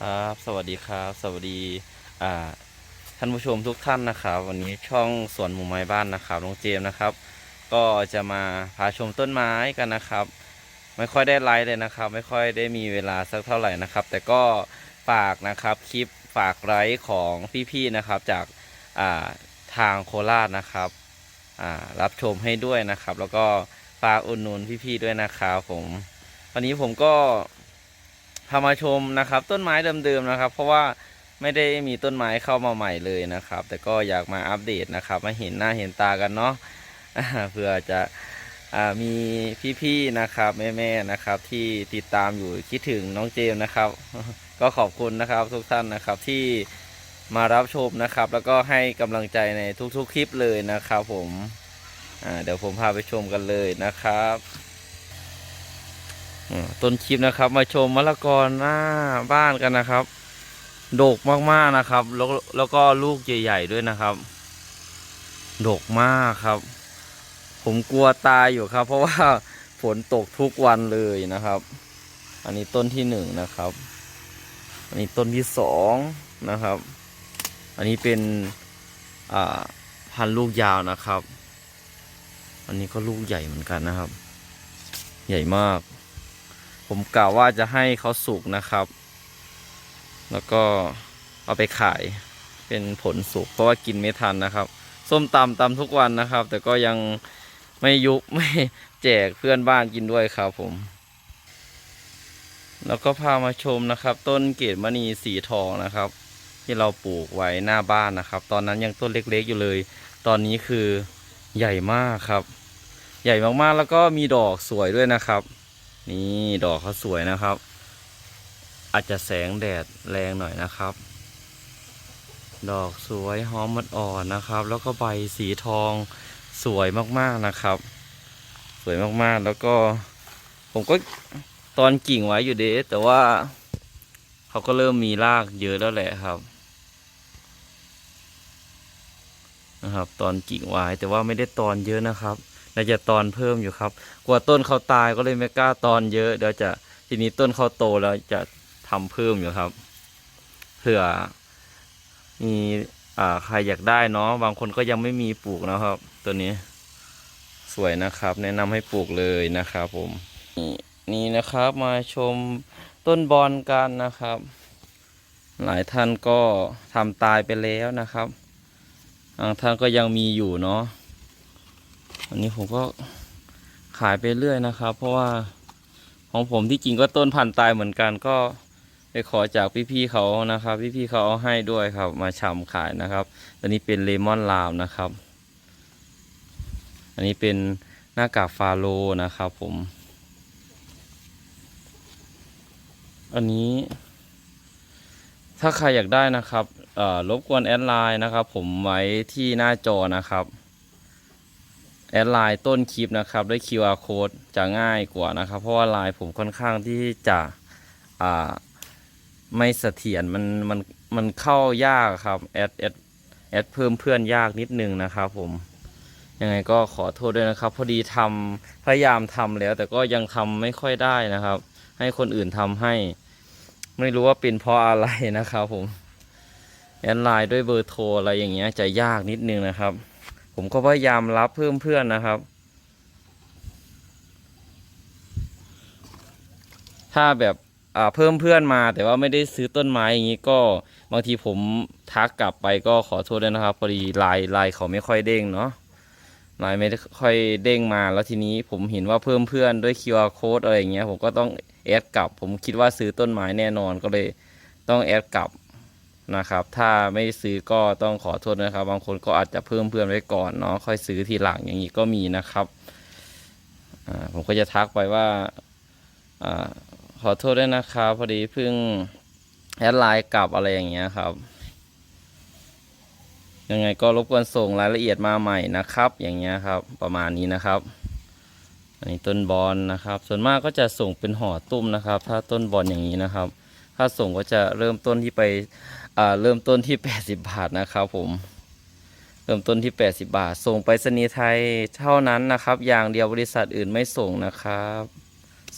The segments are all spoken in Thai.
ครับ สวัสดีครับ สวัสดีอ่าท่านผู้ชมทุกท่านนะครับ วันนี้ช่องสวนหมู่ไม้บ้านนะครับน้องเจมส์นะครับ ก็จะมาพาชมต้นไม้กันนะครับ ไม่ค่อยได้ไลฟ์เลยนะครับ ไม่ค่อยได้มีเวลาสักเท่าไหร่นะครับ แต่ก็ฝากนะครับคลิปฝากไลฟ์ของพี่ๆนะครับ จากอ่าทางโคราชนะครับอ่ารับชมให้ด้วยนะครับ แล้วก็ฝากอุดหนุนพี่ๆด้วยนะครับ ผม วันนี้ผมก็ พามาชมนะครับ ต้นไม้เดิมๆนะครับ เพราะว่าไม่ได้มีต้นไม้เข้ามาใหม่เลยนะครับ แต่ก็อยากมาอัปเดตนะครับมาเห็นหน้าเห็นตากันเนาะเพื่อจะอมีพี่ๆนะครับแม่ๆนะครับ ที่ติดตามอยู่คิดถึงน้องเจมนะครับ ก็ขอบคุณนะครับทุกท่านนะครับที่มารับชมนะครับ แล้วก็ให้กำลังใจในทุกๆคลิปเลยนะครับ ผมเดี๋ยวผมพาไปชมกันเลยนะครับ ต้นคลิปนะครับ มาชมมะละกอหน้าบ้านกันนะครับ ดกมากๆนะครับ แล้วแล้วก็ลูกใหญ่ๆด้วยนะครับ ดกมากครับ ผมกลัวตายอยู่ครับ เพราะว่าฝนตกทุกวันเลยนะครับ อันนี้ต้นที่หนึ่งนะครับ อันนี้ต้นที่สองนะครับ อันนี้เป็นพันลูกยาวนะครับ อันนี้ก็ลูกใหญ่เหมือนกันนะครับ ใหญ่มาก ผมกล่าวว่าจะให้เขาสุกนะครับ แล้วก็เอาไปขายเป็นผลสุกเพราะว่ากินไม่ทันนะครับ ส้มตำตำทุกวันนะครับ แต่ก็ยังไม่ยุบไม่แจกเพื่อนบ้านกินด้วยครับผม แล้วก็พามาชมนะครับ ต้นเกตมณีสีทองนะครับ ที่เราปลูกไว้หน้าบ้านนะครับ ตอนนั้นยังต้นเล็กๆอยู่เลย ตอนนี้คือใหญ่มากครับ ใหญ่มากๆแล้วก็มีดอกสวยด้วยนะครับ นี่ดอกเขาสวยนะครับ อาจจะแสงแดดแรงหน่อยนะครับ ดอกสวยหอมมันอ่อนนะครับ แล้วก็ใบสีทองสวยมากๆนะครับ สวยมากๆแล้วก็ ผมก็ตอนกิ่งไว้อยู่เดะแต่ว่าเขาก็เริ่มมีรากเยอะแล้วแหละครับนะครับ ตอนกิ่งไว้แต่ว่าไม่ได้ตอนเยอะนะครับ น่าจะตอนเพิ่มอยู่ครับ กลัวต้นเขาตายก็เลยไม่กล้าตอนเยอะเดี๋ยวจะทีนี้ต้นเขาโตแล้วจะทำเพิ่มอยู่ครับเผื่อมีอ่าใครอยากได้เนาะบางคนก็ยังไม่มีปลูกนะครับ ตัวนี้ สวยนะครับ แนะนำให้ปลูกเลยนะครับผมนี่นี่นะครับมาชมต้นบอลกันนะครับ หลายท่านก็ทำตายไปแล้วนะครับบางท่านก็ยังมีอยู่เนาะ อันนี้ผมก็ขายไปเรื่อยนะครับ เพราะว่าของผมที่จริงก็ต้นพันธุ์ตายเหมือนกันก็ไปขอจากพี่ๆเขานะครับ พี่ๆเขาเอาให้ด้วยครับ มาชำขายนะครับ อันนี้เป็นเลมอนลาวนะครับ อันนี้เป็นหน้ากากฟาโลนะครับผม อันนี้ถ้าใครอยากได้นะครับรบกวนแอดไลน์นะครับ ผมไว้ที่หน้าจอนะครับ แอดไลน์ต้นคลิปนะครับด้วย QR code จะง่ายกว่านะครับ เพราะว่าไลน์ผมค่อนข้างที่จะอ่าไม่เสถียรมันมันมันเข้ายากครับแอดแอดแอดเพิ่มเพื่อนยากนิดนึงนะครับผมยังไงก็ขอโทษด้วยนะครับ พอดีทำพยายามทำแล้ว แต่ก็ยังทำไม่ค่อยได้นะครับ ให้คนอื่นทำให้ ไม่รู้ว่าเป็นเพราะอะไรนะครับผมแอดไลน์ด้วยเบอร์โทรอะไรอย่างเงี้ยจะยากนิดนึงนะครับ ผมก็พยายามรับเพิ่มเพื่อนนะครับ ถ้าแบบอ่าเพิ่มเพื่อนมาแต่ว่าไม่ได้ซื้อต้นไม้อย่างนี้ก็บางทีผมทักกลับไปก็ขอโทษด้วยนะครับพอดีลน์ไลน์เขาไม่ค่อยเด้งเนาะลน์ไม่ค่อยเด้งมาแล้วทีนี้ผมเห็นว่าเพิ่มเพื่อนด้วย QR code อะไรอย่างเงี้ยผมก็ต้องแอดกลับ ผมคิดว่าซื้อต้นไม้แน่นอนก็เลยต้องแอดกลับ นะครับ ถ้าไม่ซื้อก็ต้องขอโทษนะครับ บางคนก็อาจจะเพิ่มเพื่อนไว้ก่อนเนาะค่อยซื้อทีหลังอย่างนี้ก็มีนะครับผมก็จะทักไปว่าอขอโทษด้วยนะครับพอดีเพิ่งแอดไลน์กลับอะไรอย่างเงี้ยครับ ยังไงก็รบกวนส่งรายละเอียดมาใหม่นะครับ อย่างเงี้ยครับ ประมาณนี้นะครับอันนี้ต้นบอลนะครับ ส่วนมากก็จะส่งเป็นห่อตุ้มนะครับ ถ้าต้นบอลอย่างนี้นะครับ ถ้าส่งก็จะเริ่มต้นที่ไป อ่าเริ่มต้นที่ 80 บาทนะครับผม เริ่มต้นที่ 80 บาท ส่งไปรษณีย์ไทยเท่านั้นนะครับ อย่างเดียวบริษัทอื่นไม่ส่งนะครับ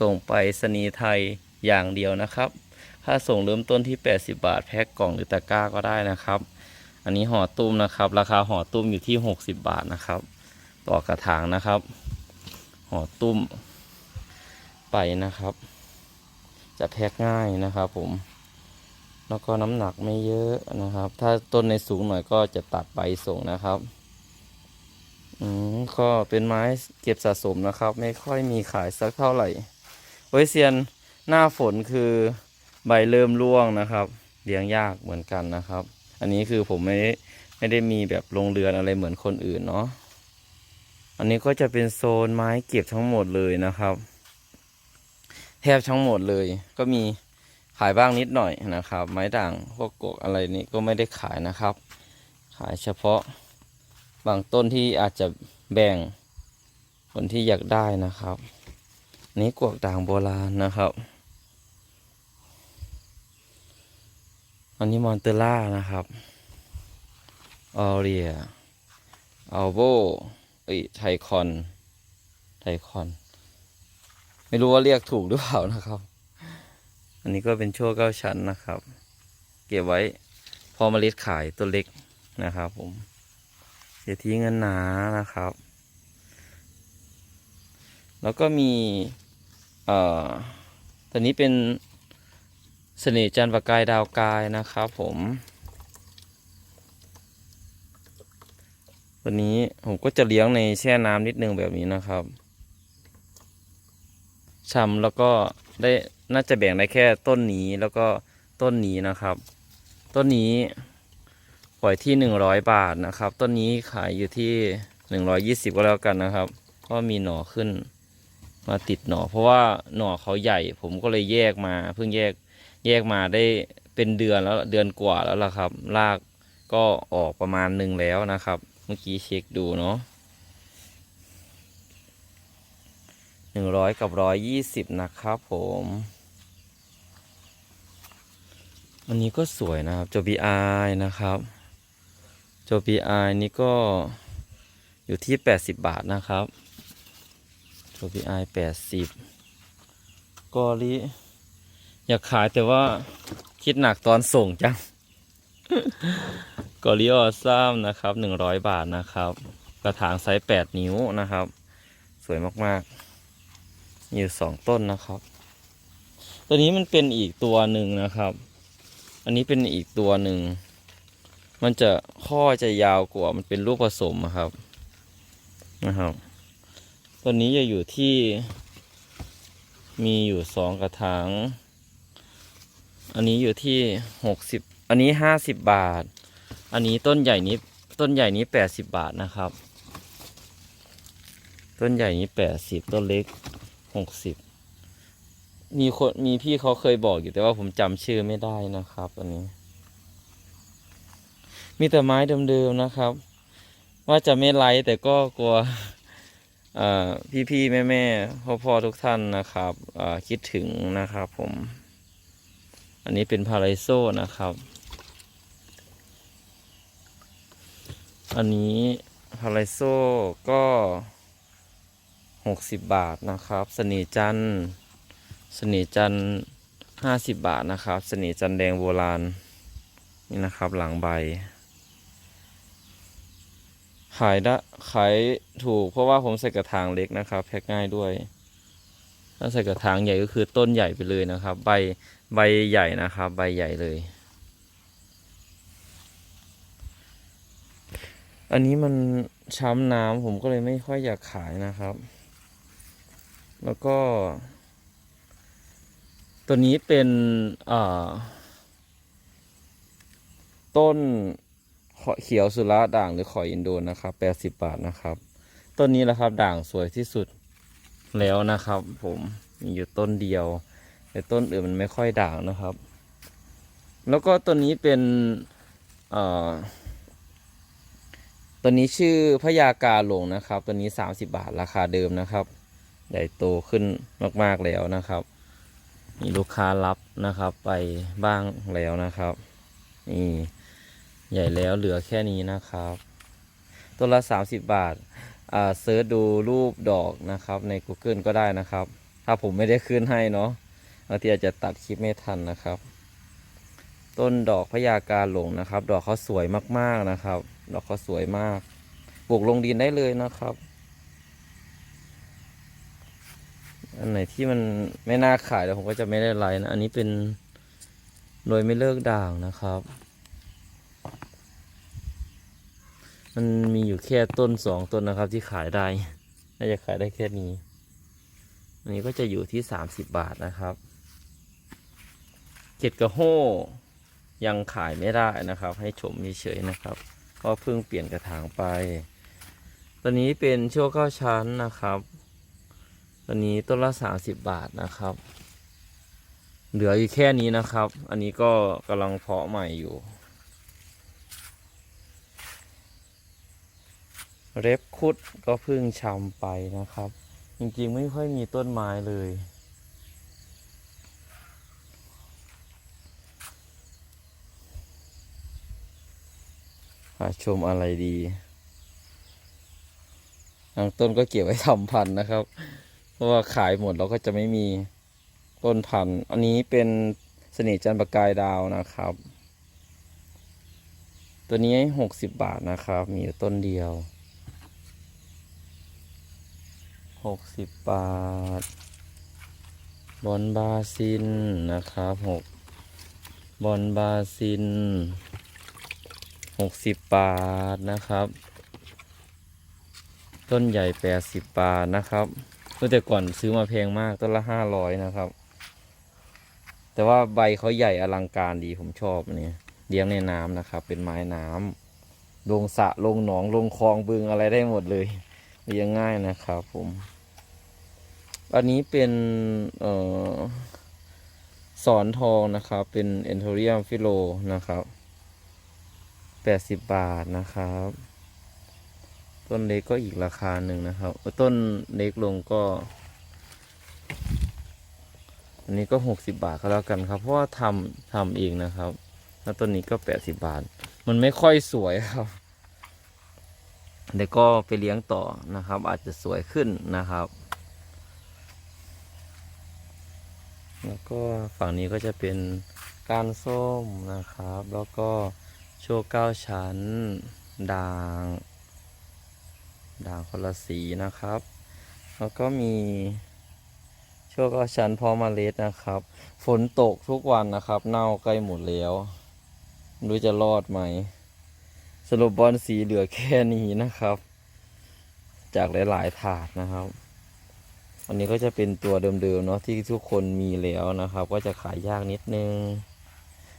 ส่งไปรษณีย์ไทยอย่างเดียวนะครับคถ้าส่งเริ่มต้นที่ 80 บาท แพ็คกล่องหรือตะกร้าก็ได้นะครับ อันนี้ห่อตุ้มนะครับ ราคาห่อตุ้มอยู่ที่ 60 บาทนะครับ ต่อกระถางนะครับ ห่อตุ้มไปนะครับ จะแพ็คง่ายนะครับผม แล้วก็น้ำหนักไม่เยอะนะครับ ถ้าต้นในสูงหน่อยก็จะตัดใบส่งนะครับอืมก็เป็นไม้เก็บสะสมนะครับ ไม่ค่อยมีขายสักเท่าไหร่โอ้ยเซียนหน้าฝนคือใบเริ่มร่วงนะครับ เลี้ยงยากเหมือนกันนะครับ อันนี้คือผมไม่ได้ไม่ได้มีแบบโรงเรือนอะไรเหมือนคนอื่นเนาะอันนี้ก็จะเป็นโซนไม้เก็บทั้งหมดเลยนะครับ แทบทั้งหมดเลยก็มี ขายบ้างนิดหน่อยนะครับ ไม้ด่างพวกกกอะไรนี้ก็ไม่ได้ขายนะครับ ขายเฉพาะบางต้นที่อาจจะแบ่งคนที่อยากได้นะครับ นี่กวกด่างโบราณนะครับ อันนี้มอนเตล่านะครับออเรียอัลโบเอ้ยไทคอน ไทคอน ไม่รู้ว่าเรียกถูกหรือเปล่านะครับ อันนี้ก็เป็นชั่วเก้าชั้นนะครับ เก็บไว้พอเมาล็ดขายตัวเล็กนะครับผมเศรษฐีเงินหนานะครับ แล้วก็มีเอ่อตัวนี้เป็นเสน่ห์จันประกายดาวกายนะครับผมตัวนี้ผมก็จะเลี้ยงในแช่น้ำนิดนึงแบบนี้นะครับช่ำแล้วก็ได้ น่าจะแบ่งได้แค่ต้นนี้แล้วก็ต้นนี้นะครับ ต้นนี้ปล่อยที่หนึ่งร้อยบาทนะครับ ต้นนี้ขายอยู่ที่หนึ่งร้อยี่สิบก็แล้วกันนะครับเพราะมีหน่อขึ้นมาติดหน่อ เพราะว่าหน่อเขาใหญ่ ผมก็เลยแยกมา เพิ่งแยกแยกมาได้เป็นเดือนแล้วเดือนกว่าแล้วล่ะครับรากก็ออกประมาณหนึ่งแล้วนะครับ เมื่อกี้เช็คดูเนาะหนึ่งร้อยกับร้อยยี่สิบนะครับผม อันนี้ก็สวยนะครับโจบีไอนะครับโจบีไอนี่ก็อยู่ที่ 80 บาทนะครับโจบีไอ80กอลิอยากขายแต่ว่าคิดหนักตอนส่งจังกอลิออซัมนะครับ100บาทนะครับ กระถางไซส์8นิ้วนะครับ สวยมากๆ มีอยู่สองต้นนะครับ ตัวนี้มันเป็นอีกตัวหนึ่งนะครับ อันนี้เป็นอีกตัวหนึ่ง มันจะข้อจะยาวกว่า มันเป็นลูกผสมครับ นะครับ ตัวนี้จะอยู่ที่ มีอยู่สองกระถาง อันนี้อยู่ที่หกสิบ อันนี้ห้าสิบบาท อันนี้ต้นใหญ่นี้ ต้นใหญ่นี้แปดสิบบาทนะครับ ต้นใหญ่นี้แปดสิบ ต้นเล็กหกสิบ มีคนมีพี่เขาเคยบอกอยู่แต่ว่าผมจำชื่อไม่ได้นะครับอันนี้ มีแต่ไม้เดิมๆนะครับ ว่าจะไม่ไลฟ์แต่ก็กลัวพี่พี่ๆแม่ๆพ่อๆทุกท่านนะครับคิดถึงนะครับ ผม อันนี้เป็นพาราโซนะครับ อันนี้พาราโซก็หกสิบบาทนะครับสน่ห์จันทร์ สน่ห์จันห้าสิบบาทนะครับสน่ห์จันแดงโบราณ นี่นะครับหลังใบ ขายได้ขายถูกเพราะว่าผมใส่กระถางเล็กนะครับ แพ็คง่ายด้วยถ้าใส่กระถางใหญ่ก็คือต้นใหญ่ไปเลยนะครับ ใบใบใหญ่นะครับ ใบใหญ่เลย อันนี้มันช้ำน้ำผมก็เลยไม่ค่อยอยากขายนะครับ แล้วก็ ตัวนี้เป็นต้นเขียวสุราด่างหรือขอยอินโดนนะครับแปดสิบบาทนะครับ ต้นนี้แหละครับด่างสวยที่สุดแล้วนะครับ ผมมีอยู่ต้นเดียว แต่ต้นอื่นมันไม่ค่อยด่างนะครับ แล้วก็ตัวนี้เป็นตัวนี้ชื่อพญากาหลงนะครับ ตัวนี้สามสิบาทราคาเดิมนะครับ ใหญ่โตขึ้นมาก ๆ แล้วนะครับ มีลูกค้ารับนะครับ ไปบ้างแล้วนะครับ นี่ใหญ่แล้วเหลือแค่นี้นะครับ ตัวละ 30 บาทอ่าเซิร์ชดูรูปดอกนะครับใน Google ก็ได้นะครับ ถ้าผมไม่ได้ขึ้นให้เนาะบางทีอาจจะตัดคลิปไม่ทันนะครับ ต้นดอกพญาการหลงนะครับ ดอกเขาสวยมากๆนะครับ ดอกเขาสวยมากปลูกลงดินได้เลยนะครับ อันไหนที่มันไม่น่าขายแล้วผมก็จะไม่ได้ไลน์นะ อันนี้เป็นโดยไม่เลิกด่างนะครับ มันมีอยู่แค่ต้นสองต้นนะครับ ที่ขายได้ น่าจะขายได้แค่นี้ อันนี้ก็จะอยู่ที่สามสิบบาทนะครับเก็ดกระโห้ยังขายไม่ได้นะครับ ให้ชมเฉยๆนะครับเพราะเพิ่งเปลี่ยนกระถางไป ตอนนี้เป็นชั่วเก้าชั้นนะครับ ตอนนี้ต้นละสามสิบบาทนะครับ เหลืออยู่แค่นี้นะครับ อันนี้ก็กำลังเพาะใหม่อยู่ เร็บคุดก็เพิ่งชำไปนะครับ จริงๆไม่ค่อยมีต้นไม้เลยหาชมอะไรดีบางต้นก็เก็บไว้ทำพันธุ์นะครับ เพราะว่าขายหมดเราก็จะไม่มีต้นพันธุ์อันนี้เป็นเสน่ห์จันประกายดาวนะครับ ตัวนี้หกสิบบาทนะครับ มีอยู่ต้นเดียวหกสิบบาท บอลบาซินนะครับหกบอลบาซินหกสิบบาทนะครับ ต้นใหญ่แปดสิบบาทนะครับ เมื่อแต่ก่อนซื้อมาแพงมากต้นละห้าร้อยนะครับ แต่ว่าใบเขาใหญ่อลังการดีผมชอบอันนี้เลี้ยงในน้ำนะครับ เป็นไม้น้ำลงสระลงหนองลงคลองบึงอะไรได้หมดเลยเลี้ยงง่ายนะครับผมอันนี้เป็นเอ่อสอนทองนะครับ เป็นเอนโทเรียมฟิโลนะครับแปดสิบบาทนะครับ ต้นเล็กก็อีกราคาหนึ่งนะครับ ต้นเล็กลงก็ อันนี้ก็หกสิบาทก็แล้วกันครับ เพราะว่าทำทำเองนะครับ แล้วต้นนี้ก็แปดสิบาท มันไม่ค่อยสวยครับเดี๋ยวก็ไปเลี้ยงต่อนะครับ อาจจะสวยขึ้นนะครับ แล้วก็ฝั่งนี้ก็จะเป็นก้านส้มนะครับ แล้วก็โชว์เก้าชั้นด่าง ด่างคนละสีนะครับ แล้วก็มีชว์เก้าชั้นพอมเมล็ดนะครับ ฝนตกทุกวันนะครับ เน่าใกล้หมดแล้วไม่รู้จะรอดไหม สรุปบอลสีเหลือแค่นี้นะครับ จากหลายๆถาดนะครับ อันนี้ก็จะเป็นตัวเดิมๆเนาะที่ทุกคนมีแล้วนะครับ ก็จะขายยากนิดนึง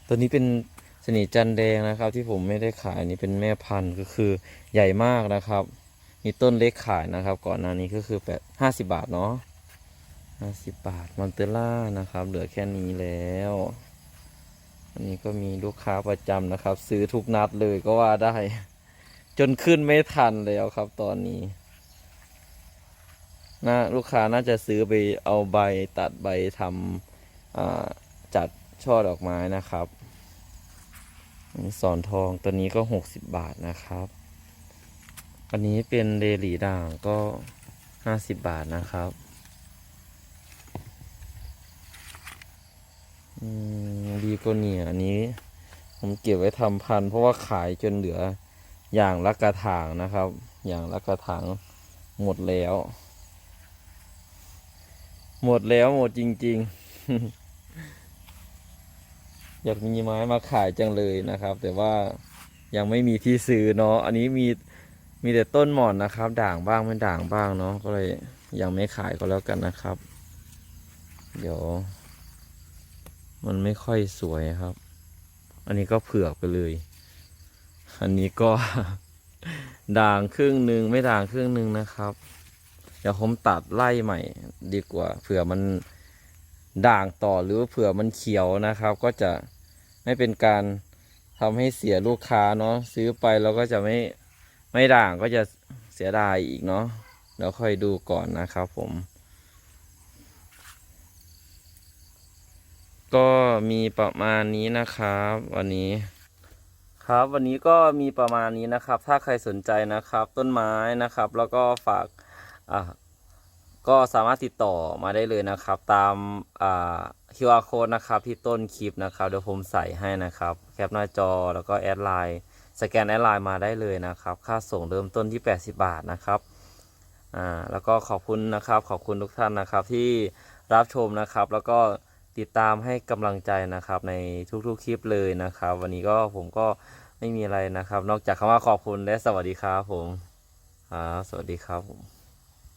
ตัวนี้เป็นสนิทจันแดงนะครับ ที่ผมไม่ได้ขายอันนี้เป็นแม่พันธุ์ก็คือใหญ่มากนะครับ มีต้นเล็กขายนะครับ ก่อนหน้านี้ก็คือแปดห้าสิบาทเนาะห้าสิบบาทมอนเตล่านะครับ เหลือแค่นี้แล้ว อันนี้ก็มีลูกค้าประจำนะครับ ซื้อทุกนัดเลยก็ว่าได้ จนขึ้นไม่ทันแล้วครับตอนนี้น่าลูกค้าน่าจะซื้อไปเอาใบตัดใบทำจัดช่อดอกไม้นะครับสอนทองตัวนี้ก็หกสิบบาทนะครับ อันนี้เป็นเดลี่ด่างก็ห้าสิบบาทนะครับอืมดีกเนียอันนี้ ผมเก็บไว้ทำพัน เพราะว่าขายจนเหลืออย่างละกระถางนะครับ อย่างละกระถางหมดแล้ว หมดแล้วหมดจริง ๆ อยากมีไม้มาขายจังเลยนะครับ แต่ว่ายังไม่มีที่ซื้อเนาะอันนี้มี มีแต่ต้นหมอนนะครับ ด่างบ้างไม่ด่างบ้างเนาะก็เลยยังไม่ขายก็แล้วกันนะครับ เดี๋ยว มันไม่ค่อยสวยครับ อันนี้ก็เผือกไปเลย อันนี้ก็ ด่างครึ่งหนึ่งไม่ด่างครึ่งหนึ่งนะครับ เดี๋ยวผมตัดไล่ใหม่ ดีกว่าเผื่อมันด่างต่อหรือเผื่อมันเขียวนะครับ ก็จะไม่เป็นการทำให้เสียลูกค้าเนาะซื้อไปเราก็จะไม่ ไม่ด่างก็จะเสียดายอีกเนาะเดี๋ยวค่อยดูก่อนนะครับผม ก็มีประมาณนี้นะครับ วันนี้ครับวันนี้ก็มีประมาณนี้นะครับ ถ้าใครสนใจนะครับ ต้นไม้นะครับ แล้วก็ฝากอ่าก็สามารถติดต่อมาได้เลยนะครับ ตามอ่า QR code นะครับที่ต้นคลิปนะครับ เดี๋ยวผมใส่ให้นะครับ แคปหน้าจอแล้วก็แอดไลน์ สแกนแอดไลน์มาได้เลยนะครับ ค่าส่งเริ่มต้นที่ 80 บาทนะครับอ่าแล้วก็ขอบคุณนะครับ ขอบคุณทุกท่านนะครับที่รับชมนะครับ แล้วก็ติดตามให้กำลังใจนะครับในทุกๆคลิปเลยนะครับ วันนี้ก็ผมก็ไม่มีอะไรนะครับ นอกจากคำว่าขอบคุณและสวัสดีครับผมอ่าสวัสดีครับผม